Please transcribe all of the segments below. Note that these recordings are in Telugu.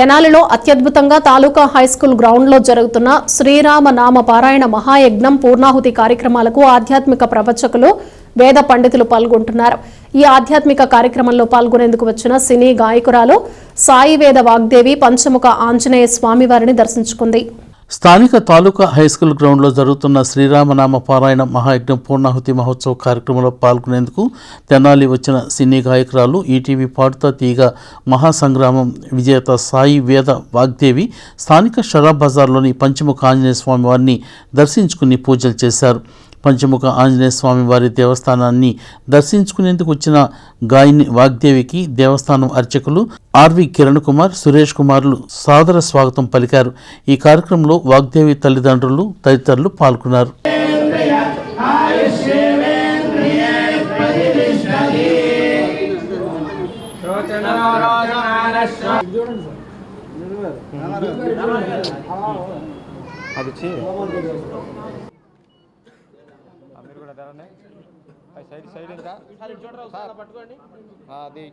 తెనాలిలో అత్యద్భుతంగా తాలూకా హైస్కూల్ గ్రౌండ్లో జరుగుతున్న శ్రీరామ నామ పారాయణ మహాయజ్ఞం పూర్ణాహుతి కార్యక్రమాలకు ఆధ్యాత్మిక ప్రవచకులు వేద పండితులు పాల్గొంటున్నారు. ఈ ఆధ్యాత్మిక కార్యక్రమంలో పాల్గొనేందుకు వచ్చిన సినీ గాయకురాలు సాయి వేద వాగ్దేవి పంచముఖ ఆంజనేయ స్వామివారిని దర్శించుకుంది. స్థానిక తాలూకా హైస్కూల్ గ్రౌండ్లో జరుగుతున్న శ్రీరామనామ పారాయణ మహాయజ్ఞం పూర్ణాహుతి మహోత్సవ కార్యక్రమంలో పాల్గొనేందుకు తెనాలి వచ్చిన సినీ గాయకురాలు ఈటీవీ పాడుతా తీగ మహాసంగ్రామం విజేత సాయి వేద వాగ్దేవి స్థానిక షరాబ్ బజార్లోని పంచముఖ ఆంజనేయ స్వామి వారిని దర్శించుకుని పూజలు చేశారు. పంచముఖ ఆంజనేయ స్వామి వారి దేవస్థానాన్ని దర్శించుకునేందుకు వచ్చిన గాయని వాగ్దేవికి దేవస్థానం అర్చకులు ఆర్వి కిరణ్ కుమార్ సురేష్ కుమార్లు సాదర స్వాగతం పలికారు. ఈ కార్యక్రమంలో వాగ్దేవి తల్లిదండ్రులు తదితరులు పాల్గొన్నారు. అది అది సైడ్ సైడ్ ఇంకా. సార్ పట్టుకోండి. అది.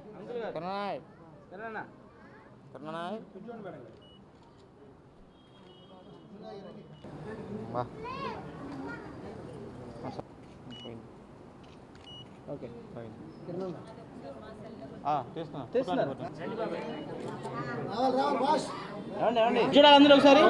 కరుణాయ్ కరుణాయ్ ఓకే. చూడాలి అందులో ఒకసారి.